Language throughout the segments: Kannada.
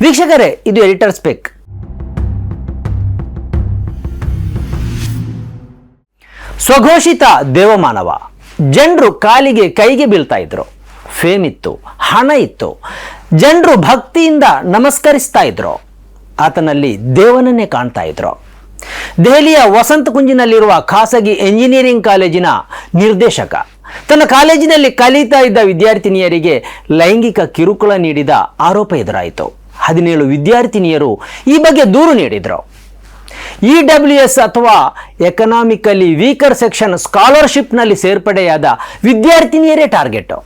ವೀಕ್ಷಕರೇ, ಇದು ಎಡಿಟರ್ ಸ್ಪೆಕ್. ಸ್ವಘೋಷಿತ ದೇವಮಾನವ. ಜನರು ಕಾಲಿಗೆ ಕೈಗೆ ಬೀಳ್ತಾ ಇದ್ರು. ಫೇಮ್ ಇತ್ತು ಹಣ ಇತ್ತು. ಜನರು ಭಕ್ತಿಯಿಂದ ನಮಸ್ಕರಿಸ್ತಾ ಇದ್ರು. ಆತನಲ್ಲಿ ದೇವನನ್ನೇ ಕಾಣ್ತಾ ಇದ್ರು. ದೆಹಲಿಯ ವಸಂತ ಕುಂಜಿನಲ್ಲಿರುವ ಖಾಸಗಿ ಎಂಜಿನಿಯರಿಂಗ್ ಕಾಲೇಜಿನ ನಿರ್ದೇಶಕ. ತನ್ನ ಕಾಲೇಜಿನಲ್ಲಿ ಕಲಿತಾ ಇದ್ದ ವಿದ್ಯಾರ್ಥಿನಿಯರಿಗೆ ಲೈಂಗಿಕ ಕಿರುಕುಳ ನೀಡಿದ ಆರೋಪ ಎದುರಾಯಿತು. ಹದಿನೇಳು ವಿದ್ಯಾರ್ಥಿನಿಯರು ಈ ಬಗ್ಗೆ ದೂರು ನೀಡಿದರು. ಇ ಡಬ್ಲ್ಯೂ ಎಸ್ ಅಥವಾ ಎಕನಾಮಿಕಲಿ ವೀಕರ್ ಸೆಕ್ಷನ್ ಸ್ಕಾಲರ್ಶಿಪ್ನಲ್ಲಿ ಸೇರ್ಪಡೆಯಾದ ವಿದ್ಯಾರ್ಥಿನಿಯರೇ ಟಾರ್ಗೆಟ್.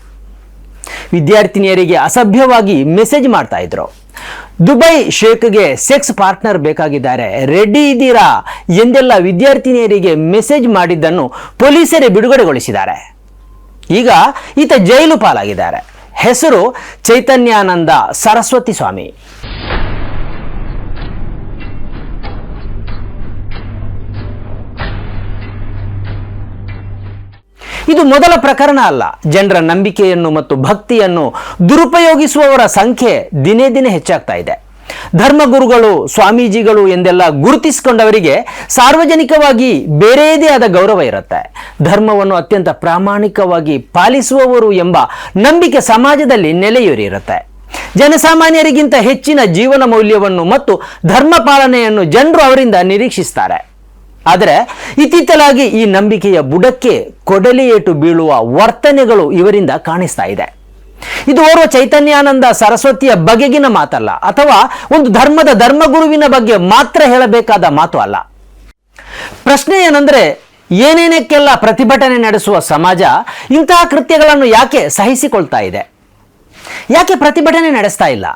ವಿದ್ಯಾರ್ಥಿನಿಯರಿಗೆ ಅಸಭ್ಯವಾಗಿ ಮೆಸೇಜ್ ಮಾಡ್ತಾ ಇದ್ರು. ದುಬೈ ಶೇಖ್ಗೆ ಸೆಕ್ಸ್ ಪಾರ್ಟ್ನರ್ ಬೇಕಾಗಿದ್ದಾರೆ. ರೆಡಿ ಇದ್ದೀರಾ? ಎಂದೆಲ್ಲ ವಿದ್ಯಾರ್ಥಿನಿಯರಿಗೆ ಮೆಸೇಜ್ ಮಾಡಿದ್ದನ್ನು ಪೊಲೀಸರೇ ಬಿಡುಗಡೆಗೊಳಿಸಿದ್ದಾರೆ. ಈಗ ಈತ ಜೈಲು ಪಾಲಾಗಿದ್ದಾರೆ. ಹೆಸರು ಚೈತನ್ಯಾನಂದ ಸರಸ್ವತಿ ಸ್ವಾಮಿ. ಇದು ಮೊದಲ ಪ್ರಕರಣ ಅಲ್ಲ. ಜನರ ನಂಬಿಕೆಯನ್ನು ಮತ್ತು ಭಕ್ತಿಯನ್ನು ದುರುಪಯೋಗಿಸುವವರ ಸಂಖ್ಯೆ ದಿನೇ ದಿನೇ ಹೆಚ್ಚಾಗ್ತಾ ಇದೆ. ಧರ್ಮಗುರುಗಳು, ಸ್ವಾಮೀಜಿಗಳು ಎಂದೆಲ್ಲ ಗುರುತಿಸಿಕೊಂಡವರಿಗೆ ಸಾರ್ವಜನಿಕವಾಗಿ ಬೇರೆಯದೇ ಆದ ಗೌರವ ಇರುತ್ತೆ. ಧರ್ಮವನ್ನು ಅತ್ಯಂತ ಪ್ರಾಮಾಣಿಕವಾಗಿ ಪಾಲಿಸುವವರು ಎಂಬ ನಂಬಿಕೆ ಸಮಾಜದಲ್ಲಿ ನೆಲೆಯೂರಿರುತ್ತೆ. ಜನಸಾಮಾನ್ಯರಿಗಿಂತ ಹೆಚ್ಚಿನ ಜೀವನ ಮೌಲ್ಯವನ್ನು ಮತ್ತು ಧರ್ಮ ಪಾಲನೆಯನ್ನು ಜನರು ಅವರಿಂದ ನಿರೀಕ್ಷಿಸ್ತಾರೆ. ಆದರೆ ಇತ್ತೀಚಲಾಗಿ ಈ ನಂಬಿಕೆಯ ಬುಡಕ್ಕೆ ಕೊಡಲಿಯೇಟು ಬೀಳುವ ವರ್ತನೆಗಳು ಇವರಿಂದ ಕಾಣಿಸ್ತಾ ಇದು ಓರ್ವ ಚೈತನ್ಯಾನಂದ ಸರಸ್ವತಿಯ ಬಗೆಗಿನ ಮಾತಲ್ಲ, ಅಥವಾ ಒಂದು ಧರ್ಮದ ಧರ್ಮಗುರುವಿನ ಬಗ್ಗೆ ಮಾತ್ರ ಹೇಳಬೇಕಾದ ಮಾತು ಅಲ್ಲ. ಪ್ರಶ್ನೆ ಏನಂದ್ರೆ, ಏನೇನಕ್ಕೆಲ್ಲ ಪ್ರತಿಭಟನೆ ನಡೆಸುವ ಸಮಾಜ ಇಂತಹ ಕೃತ್ಯಗಳನ್ನು ಯಾಕೆ ಸಹಿಸಿಕೊಳ್ತಾ ಇದೆ? ಯಾಕೆ ಪ್ರತಿಭಟನೆ ನಡೆಸ್ತಾ ಇಲ್ಲ?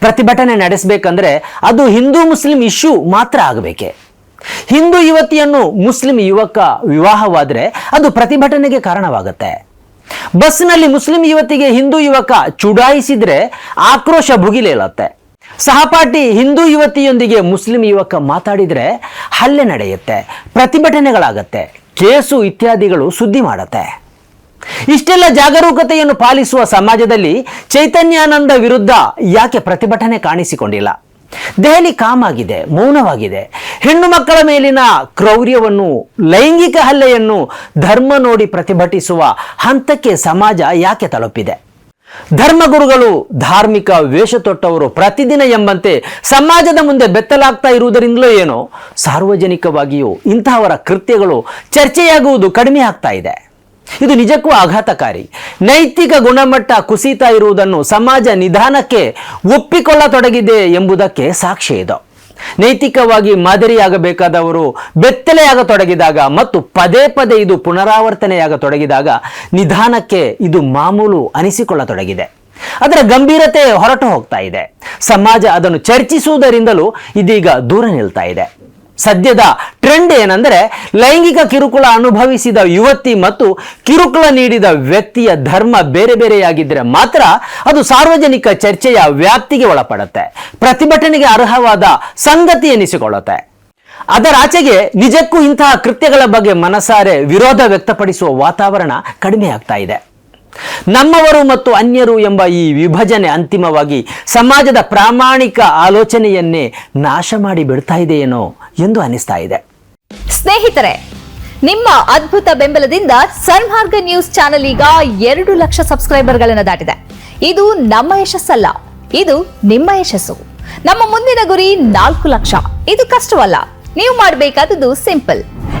ಪ್ರತಿಭಟನೆ ನಡೆಸಬೇಕಂದ್ರೆ ಅದು ಹಿಂದೂ ಮುಸ್ಲಿಂ ಇಶ್ಯೂ ಮಾತ್ರ ಆಗಬೇಕೆ? ಹಿಂದೂ ಯುವತಿಯನ್ನು ಮುಸ್ಲಿಂ ಯುವಕ ವಿವಾಹವಾದರೆ ಅದು ಪ್ರತಿಭಟನೆಗೆ ಕಾರಣವಾಗುತ್ತೆ. ಬಸ್ನಲ್ಲಿ ಮುಸ್ಲಿಂ ಯುವತಿಗೆ ಹಿಂದೂ ಯುವಕ ಚುಡಾಯಿಸಿದ್ರೆ ಆಕ್ರೋಶ ಭುಗಿಲೇಳುತ್ತೆ ಸಹಪಾಠಿ ಹಿಂದೂ ಯುವತಿಯೊಂದಿಗೆ ಮುಸ್ಲಿಂ ಯುವಕ ಮಾತಾಡಿದ್ರೆ ಹಲ್ಲೆ ನಡೆಯುತ್ತೆ, ಪ್ರತಿಭಟನೆಗಳಾಗತ್ತೆ, ಕೇಸು ಇತ್ಯಾದಿಗಳು ಸುದ್ದಿ ಮಾಡತ್ತೆ. ಇಷ್ಟೆಲ್ಲ ಜಾಗರೂಕತೆಯನ್ನು ಪಾಲಿಸುವ ಸಮಾಜದಲ್ಲಿ ಚೈತನ್ಯಾನಂದ ವಿರುದ್ಧ ಯಾಕೆ ಪ್ರತಿಭಟನೆ ಕಾಣಿಸಿಕೊಂಡಿಲ್ಲ? ದೆಹಲಿ ಕಾಮಾಗಿದೆ, ಮೌನವಾಗಿದೆ. ಹೆಣ್ಣು ಮಕ್ಕಳ ಮೇಲಿನ ಕ್ರೌರ್ಯವನ್ನು, ಲೈಂಗಿಕ ಹಲ್ಲೆಯನ್ನು ಧರ್ಮ ನೋಡಿ ಪ್ರತಿಭಟಿಸುವ ಹಂತಕ್ಕೆ ಸಮಾಜ ಯಾಕೆ ತಲುಪಿದೆ? ಧರ್ಮಗುರುಗಳು ಧಾರ್ಮಿಕ ವೇಷ ತೊಟ್ಟವರು ಪ್ರತಿದಿನ ಎಂಬಂತೆ ಸಮಾಜದ ಮುಂದೆ ಬೆತ್ತಲಾಗ್ತಾ ಇರುವುದರಿಂದಲೋ ಏನೋ ಸಾರ್ವಜನಿಕವಾಗಿಯೂ ಇಂತಹವರ ಕೃತ್ಯಗಳು ಚರ್ಚೆಯಾಗುವುದು ಕಡಿಮೆ ಆಗ್ತಾ ಇದೆ. ಇದು ನಿಜಕ್ಕೂ ಆಘಾತಕಾರಿ. ನೈತಿಕ ಗುಣಮಟ್ಟ ಕುಸಿತ ಇರುವುದನ್ನು ಸಮಾಜ ನಿಧಾನಕ್ಕೆ ಒಪ್ಪಿಕೊಳ್ಳತೊಡಗಿದೆ ಎಂಬುದಕ್ಕೆ ಸಾಕ್ಷಿ ಇದು. ನೈತಿಕವಾಗಿ ಮಾದರಿಯಾಗಬೇಕಾದವರು ಬೆತ್ತಲೆಯಾಗತೊಡಗಿದಾಗ ಮತ್ತು ಪದೇ ಪದೇ ಇದು ಪುನರಾವರ್ತನೆಯಾಗತೊಡಗಿದಾಗ ನಿಧಾನಕ್ಕೆ ಇದು ಮಾಮೂಲು ಅನಿಸಿಕೊಳ್ಳತೊಡಗಿದೆ. ಅದರ ಗಂಭೀರತೆ ಹೊರಟು ಹೋಗ್ತಾ ಇದೆ. ಸಮಾಜ ಅದನ್ನು ಚರ್ಚಿಸುವುದರಿಂದಲೂ ಇದೀಗ ದೂರ ನಿಲ್ತಾ ಇದೆ. ಸದ್ಯದ ಟ್ರೆಂಡ್ ಏನಂದರೆ ಲೈಂಗಿಕ ಕಿರುಕುಳ ಅನುಭವಿಸಿದ ಯುವತಿ ಮತ್ತು ಕಿರುಕುಳ ನೀಡಿದ ವ್ಯಕ್ತಿಯ ಧರ್ಮ ಬೇರೆ ಬೇರೆಯಾಗಿದ್ದರೆ ಮಾತ್ರ ಅದು ಸಾರ್ವಜನಿಕ ಚರ್ಚೆಯ ವ್ಯಾಪ್ತಿಗೆ ಒಳಪಡುತ್ತೆ. ಪ್ರತಿಭಟನೆಗೆ ಅರ್ಹವಾದ ಸಂಗತಿ ಎನಿಸಿಕೊಳ್ಳುತ್ತೆ. ಅದರಾಚೆಗೆ ನಿಜಕ್ಕೂ ಇಂತಹ ಕೃತ್ಯಗಳ ಬಗ್ಗೆ ಮನಸಾರೆ ವಿರೋಧ ವ್ಯಕ್ತಪಡಿಸುವ ವಾತಾವರಣ ಕಡಿಮೆಯಾಗ್ತಾ ಇದೆ. ನಮ್ಮವರು ಮತ್ತು ಅನ್ಯರು ಎಂಬ ಈ ವಿಭಜನೆ ಅಂತಿಮವಾಗಿ ಸಮಾಜದ ಪ್ರಾಮಾಣಿಕ ಆಲೋಚನೆಯನ್ನೇ ನಾಶ ಮಾಡಿ ಬಿಡ್ತಾ ಇದೆಯೇನೋ ಎಂದು ಅನಿಸ್ತಾ ಇದೆ. ಸ್ನೇಹಿತರೆ, ನಿಮ್ಮ ಅದ್ಭುತ ಬೆಂಬಲದಿಂದ ಸನ್ಮಾರ್ಗ ನ್ಯೂಸ್ ಚಾನೆಲ್ ಈಗ ಎರಡು ಲಕ್ಷ ಸಬ್ಸ್ಕ್ರೈಬರ್ಗಳನ್ನು ದಾಟಿದೆ. ಇದು ನಮ್ಮ ಯಶಸ್ಸಲ್ಲ, ಇದು ನಿಮ್ಮ ಯಶಸ್ಸು. ನಮ್ಮ ಮುಂದಿನ ಗುರಿ ನಾಲ್ಕು ಲಕ್ಷ. ಇದು ಕಷ್ಟವಲ್ಲ, ನೀವು ಮಾಡಬೇಕಾದದ್ದು ಸಿಂಪಲ್.